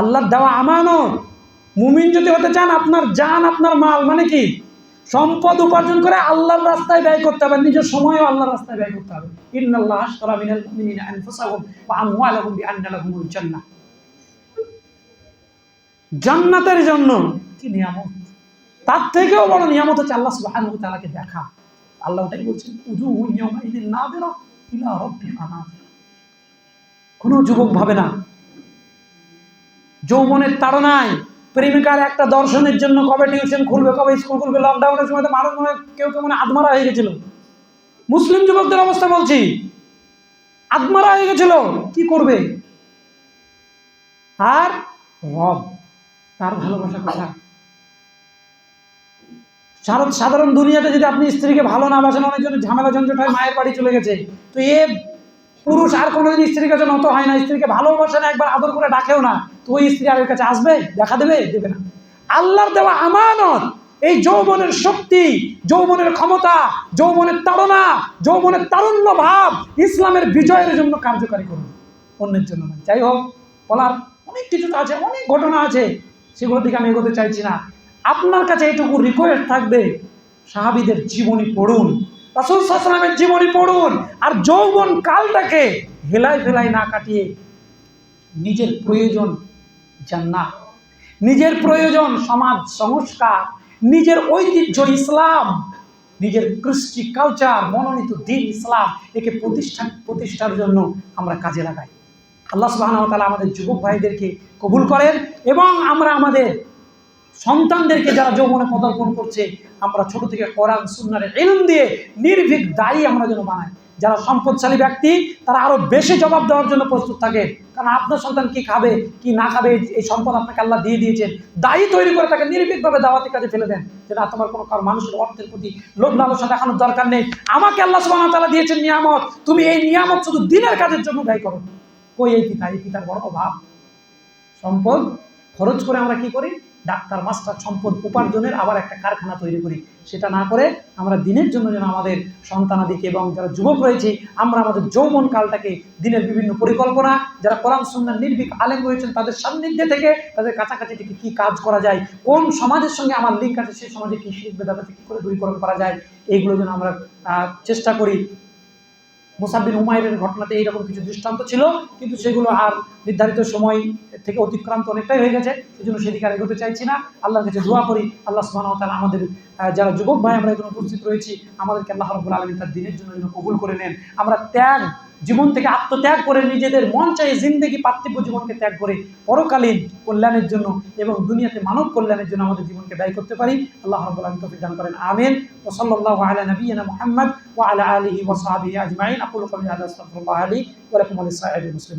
আল্লাহর দেওয়া আমানত। মুমিন যদি হতে চান, আপনার জান, আপনার মাল মানে কি? সম্পদ উপার্জন করে আল্লাহর রাস্তায় ব্যয় করতে হবে, নিজের সময়ও আল্লাহর রাস্তায় ব্যয় করতে হবে। ইন্নাল্লাহ মিনাল মুমিনিনা আনফুসাহুম ওয়া আমওয়ালাহুম জান্নাহ। জান্নাতের জন্য কি নিয়ামত? তার থেকেও বড় নিয়ামত হচ্ছে আল্লাহ সুবহানাহু ওয়া তাআলাকে দেখা। আল্লাহ ওটাই বলছেন, উজুহুন ইয়াউমাইদিন নাযিরা ইলা রাব্বিহা নাযিরা। কোনো যুবক ভাবে না। যৌবনের তাড়নায় প্রেমিকার একটা দর্শনের জন্য কবে টিউশন খুলবে, কবে স্কুল খুলবে? লকডাউনের সময় তো মানুষ মনে কেউ কেউ মানে আদমারা হয়ে গেছিল। মুসলিম যুবকদের অবস্থা বলছি আদমারা হয়ে গেছিল, কি করবে? আর রব, তার ভালোবাসা কথা সাধারণ দুনিয়াতে যদি আপনি স্ত্রীকে ভালো না বাসেন, অনেক জন্য ঝামেলা ঝঞ্ঝট হয়, মায়ের বাড়ি চলে গেছে, তো এ পুরুষ আর কোনোদিন স্ত্রীর কাছে নত হয় না, স্ত্রীকে ভালোবাসে না, একবার আদর করে ডাকেও না, তো ওই স্ত্রী আর কাছে আসবে, দেখা দেবে দেবে না। আল্লাহর দেওয়া আমানত, এই যৌবনের শক্তি, যৌবনের ক্ষমতা, যৌবনের তাড়না, যৌবনের তারুণ্য ভাব, ইসলামের বিজয়ের জন্য কার্যকারী করুন। অন্যের জন্য নয়। যাই হোক, বলার অনেক কিছু তো আছে, অনেক ঘটনা আছে, সেগুলোর দিকে আমি এগোতে চাইছি না। আপনার কাছে এইটুকু রিকোয়েস্ট থাকবে, সাহাবিদের জীবনী পড়ুন। রাসুল সাল্লামের জীবনী পড়ুন আর যৌবন কালটাকে হেলাই ফেলাই না কাটিয়ে নিজের প্রয়োজন জান্নাত, নিজের প্রয়োজন সমাজ সংস্কার, নিজের ঐতিহ্য ইসলাম, নিজের কৃষ্টি কালচার মনোনীত দিন ইসলাম, একে প্রতিষ্ঠা প্রতিষ্ঠার জন্য আমরা কাজে লাগাই। আল্লাহ ওয়া আমাদের যুবক ভাইদেরকে কবুল করেন এবং আমরা আমাদের সন্তানদেরকে যারা যৌবনে পদার্পণ করছে, আমরা ছোট থেকে কোরআন সুন্নারে এলম দিয়ে নির্ভীক দায়ী আমরা যেন বানাই। যারা সম্পদশালী ব্যক্তি, তারা আরও বেশি জবাব দেওয়ার জন্য প্রস্তুত থাকে। কারণ আপনার সন্তান কি খাবে, কি না খাবে, এই- সম্পদ আপনাকে আল্লাহ দিয়ে দিয়েছেন। দায়ী তৈরি করে তাকে নির্ভীকভাবে দাওয়াতি কাজে ফেলে দেন। যে না, তোমার কোনো কারও মানুষের অর্থের প্রতি লোভ লালসা দেখানোর দরকার নেই। আমাকে আল্লাহ সুবহানাহু তালা দিয়েছেন নিয়ামত। তুমি এই নিয়ামত শুধু দিনের কাজের জন্য ব্যয় করো। কই এই পিতা? এই পিতার বড় অভাব। সম্পদ খরচ করে আমরা কি করি? ডাক্তার, মাস্টার সম্পদ উপার্জনের আবার একটা কারখানা তৈরি করি। সেটা না করে আমরা দিনের জন্য যেন আমাদের সন্তানাদিকে এবং যারা যুবক রয়েছে, আমরা আমাদের যৌবন কালটাকে দিনের বিভিন্ন পরিকল্পনা, যারা কোরআন সুন্নার নির্ভীক, আলেম রয়েছেন, তাদের সান্নিধ্যে থেকে তাদের কাছাকাছি থেকে কি কাজ করা যায়, কোন সমাজের সঙ্গে আমার লিঙ্ক আছে, সেই সমাজে কি বেদাত আছে কি করে দূরীকরণ করা যায় এইগুলো যেন আমরা চেষ্টা করি। মুসাব্বিন হুমায়ুনের ঘটনাতে এইরকম কিছু দৃষ্টান্ত ছিল, কিন্তু সেগুলো আর নির্ধারিত সময় থেকে অতিক্রান্ত অনেকটাই হয়ে গেছে সেই জন্য সেদিকে আর এগোতে চাইছি না। আল্লাহর কাছে দোয়া করি, আল্লাহ সুবাহ তালা আমাদের যারা যুবক ভাই আমরা এখানে উপস্থিত রয়েছি, আমাদেরকে আল্লাহ রবুল আলমী তার দিনের জন্য কবুল করে নেন। আমরা ত্যাগ জীবন থেকে আত্মত্যাগ করে নিজেদের মন চাই জিন্দগি, পার্থিব জীবনকে ত্যাগ করে পরকালীন কল্যাণের জন্য এবং দুনিয়াতে মানব কল্যাণের জন্য আমাদের জীবনকে ব্যয় করতে পারি। আল্লাহ রব আলম তফিক দান করেন। আমিন। ও সাল্লাহ আলা নবীনা মোহাম্মদ ও আলা আলহি ও সাহবিহি আজমাইন। আকুল কবি হাযা আস্তাগফিরুল্লাহ ওরকম আলী সাহেব মুসলিমিন